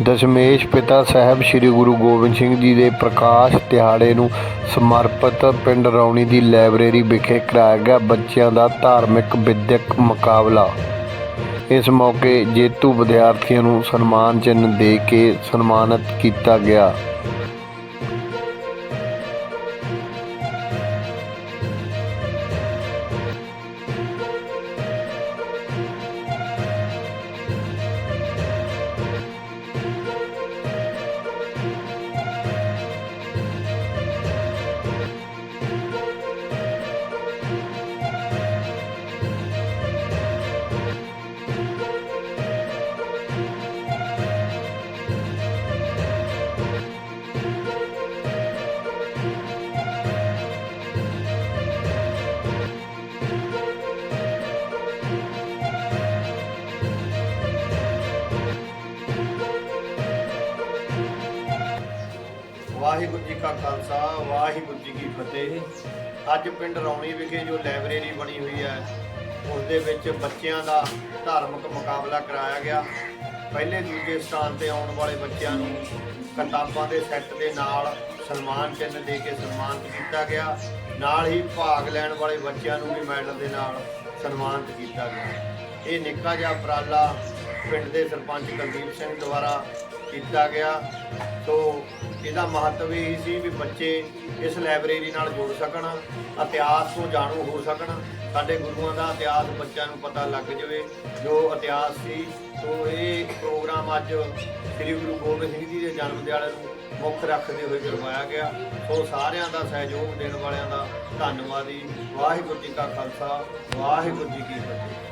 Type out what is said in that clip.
ਦਸ਼ਮੇਸ਼ ਪਿਤਾ ਸਾਹਿਬ ਸ੍ਰੀ ਗੁਰੂ ਗੋਬਿੰਦ ਸਿੰਘ ਜੀ ਦੇ ਪ੍ਰਕਾਸ਼ ਦਿਹਾੜੇ ਨੂੰ ਸਮਰਪਿਤ ਪਿੰਡ ਰੌਣੀ ਦੀ ਲਾਇਬ੍ਰੇਰੀ ਵਿਖੇ ਕਰਾਇਆ ਗਿਆ ਬੱਚਿਆਂ ਦਾ ਧਾਰਮਿਕ ਵਿਦਿਅਕ ਮੁਕਾਬਲਾ। ਇਸ ਮੌਕੇ ਜੇਤੂ ਵਿਦਿਆਰਥੀਆਂ ਨੂੰ ਸਨਮਾਨ ਚਿੰਨ੍ਹ ਦੇ ਕੇ ਸਨਮਾਨਿਤ ਕੀਤਾ ਗਿਆ। ਵਾਹਿਗੁਰੂ ਜੀ ਕਾ ਖਾਲਸਾ, ਵਾਹਿਗੁਰੂ ਜੀ ਕੀ ਫਤਿਹ। ਅੱਜ ਪਿੰਡ ਰੌਣੀ ਵਿਖੇ ਜੋ ਲਾਇਬ੍ਰੇਰੀ ਬਣੀ ਹੋਈ ਹੈ ਉਸ ਦੇ ਵਿੱਚ ਬੱਚਿਆਂ ਦਾ ਧਾਰਮਿਕ ਮੁਕਾਬਲਾ ਕਰਾਇਆ ਗਿਆ। ਪਹਿਲੇ ਦੂਜੇ ਸਥਾਨ ਤੇ ਆਉਣ ਵਾਲੇ ਬੱਚਿਆਂ ਨੂੰ ਕਿਤਾਬਾਂ ਦੇ ਸੈੱਟ ਦੇ ਨਾਲ ਸਨਮਾਨ ਚਿੰਨ੍ਹ ਦੇ ਕੇ ਸਨਮਾਨਿਤ ਕੀਤਾ ਗਿਆ। ਨਾਲ ਹੀ ਭਾਗ ਲੈਣ ਵਾਲੇ ਬੱਚਿਆਂ ਨੂੰ ਵੀ ਮੈਡਲ ਦੇ ਨਾਲ ਸਨਮਾਨਿਤ ਕੀਤਾ ਗਿਆ। ਇਹ ਨਿੱਕਾ ਜਿਹਾ ਉਪਰਾਲਾ ਪਿੰਡ ਦੇ ਸਰਪੰਚ ਕੁਲਦੀਪ ਸਿੰਘ ਦੁਆਰਾ ਕੀਤਾ ਗਿਆ। ਸੋ ਇਹਦਾ ਮਹੱਤਵ ਇਹ ਸੀ ਵੀ ਬੱਚੇ ਇਸ ਲਾਇਬ੍ਰੇਰੀ ਨਾਲ ਜੁੜ ਸਕਣ, ਇਤਿਹਾਸ ਤੋਂ ਜਾਣੂ ਹੋ ਸਕਣ। ਸਾਡੇ ਗੁਰੂਆਂ ਦਾ ਇਤਿਹਾਸ ਬੱਚਿਆਂ ਨੂੰ ਪਤਾ ਲੱਗ ਜਾਵੇ। ਜੋ ਇਤਿਹਾਸ ਸੀ, ਸੋ ਇਹ ਪ੍ਰੋਗਰਾਮ ਅੱਜ ਸ੍ਰੀ ਗੁਰੂ ਗੋਬਿੰਦ ਸਿੰਘ ਜੀ ਦੇ ਜਨਮ ਦਿਹਾੜੇ ਨੂੰ ਮੁੱਖ ਰੱਖਦੇ ਹੋਏ ਕਰਵਾਇਆ ਗਿਆ। ਸੋ ਸਾਰਿਆਂ ਦਾ ਸਹਿਯੋਗ ਦੇਣ ਵਾਲਿਆਂ ਦਾ ਧੰਨਵਾਦੀ ਵਾਹਿਗੁਰੂ ਜੀ ਕਾ ਖਾਲਸਾ, ਵਾਹਿਗੁਰੂ ਜੀ ਕੀ ਫਤਿਹ।